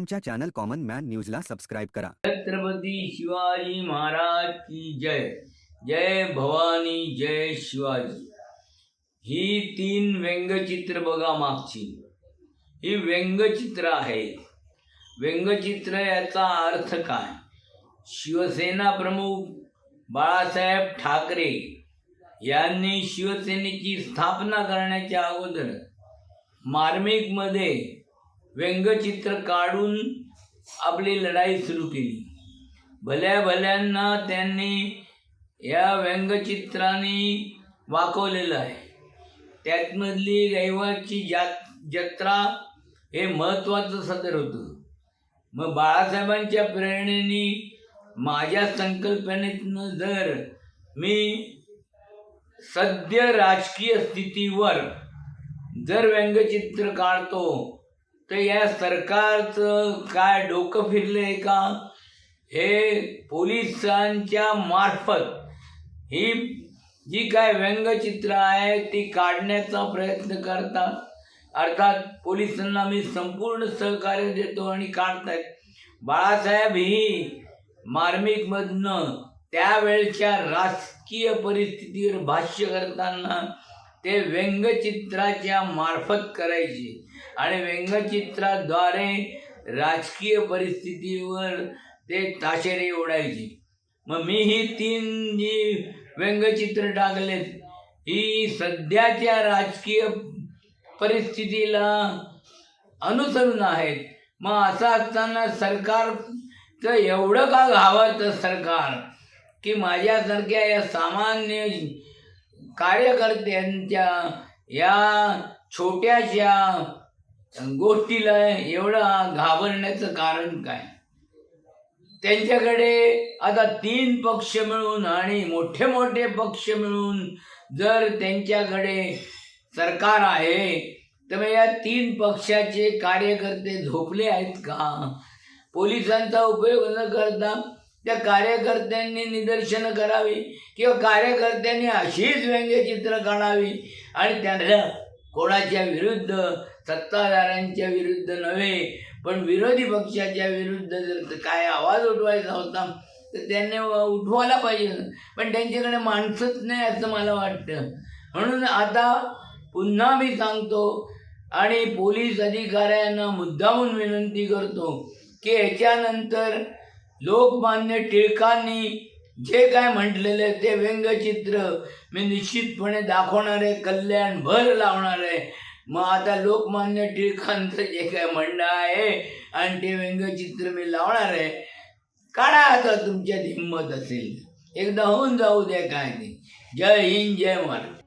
आमच्या channel common man न्यूजला subscribe करा. छत्रपती शिवाजी महाराज की जय. जय भवानी जय शिवाजी. ही तीन व्यंगचित्र बघा मागची. ही व्यंगचित्र आहे. व्यंगचित्र याचा अर्थ काय? शिवसेना प्रमुख बाळासाहेब ठाकरे यांनी शिवसेनेची स्थापना करण्याच्या अगोदर मार्मिकमध्ये व्यंगचित्र काढून आपली लढाई सुरू केली. भल्या भल्यांना त्यांनी या व्यंगचित्राने वाकवलेलं आहे. त्यातमधली रविवारची जा जत्रा हे महत्त्वाचं सदर होतं. मग बाळासाहेबांच्या प्रेरणेने माझ्या संकल्पनेतनं जर मी सद्य राजकीय स्थितीवर जर व्यंगचित्र काढतो तर या सरकारचं काय डोकं फिरलंय का? हे पोलिसांच्या मार्फत ही जी काय व्यंगचित्र आहे ती काढण्याचा प्रयत्न करतात. अर्थात पोलिसांना मी संपूर्ण सहकार्य देतो आणि काढतायत. बाळासाहेब ही मार्मिकमधनं त्यावेळच्या राजकीय परिस्थितीवर भाष्य करताना ते व्यंगचित्राच्या मार्फत करायचे. आणि व्यंगचित्राद्वारे राजकीय परिस्थितीवर ते ताशेरे ओढायची. मग मी ही तीन जी व्यंगचित्र टाकलेत ही सध्याच्या राजकीय परिस्थितीला अनुसरून आहेत. मग असं असताना सरकारचं एवढं का घावाचं सरकार? की माझ्यासारख्या या सामान्य कार्यकर्त्यांच्या या छोट्याशा गोष्टीला एवढं घाबरण्याचं कारण काय? त्यांच्याकडे आता तीन पक्ष मिळून आणि मोठे मोठे पक्ष मिळून जर त्यांच्याकडे सरकार आहे तर मग या तीन पक्षाचे कार्यकर्ते झोपले आहेत का? पोलिसांचा उपयोग न करता त्या कार्यकर्त्यांनी निदर्शनं करावी किंवा कार्यकर्त्यांनी अशीच व्यंगचित्र काढावी आणि त्यांना कोणाच्या विरुद्ध? सत्ताधाऱ्यांच्या विरुद्ध नव्हे पण विरोधी पक्षाच्या विरुद्ध जर काय आवाज उठवायचा होता तर त्यांनी उठवायला पाहिजे पण त्यांच्याकडे माणसंच नाही असं मला वाटतं. म्हणून आता पुन्हा मी सांगतो आणि पोलीस अधिकाऱ्यांना मुद्दामून विनंती करतो की याच्यानंतर लोकमान्य टिळकांनी जे काय म्हटलेलं आहे ते व्यंगचित्र मी निश्चितपणे दाखवणार आहे कल्याण भर लावणार आहे. मग आता लोकमान्य टिळकांचं जे काय म्हणणं आहे आणि ते व्यंगचित्र मी लावणार आहे. काढा आता तुमच्यात हिंमत असेल. एकदा होऊन जाऊ द्या काय नाही. जय हिंद जय महाराज.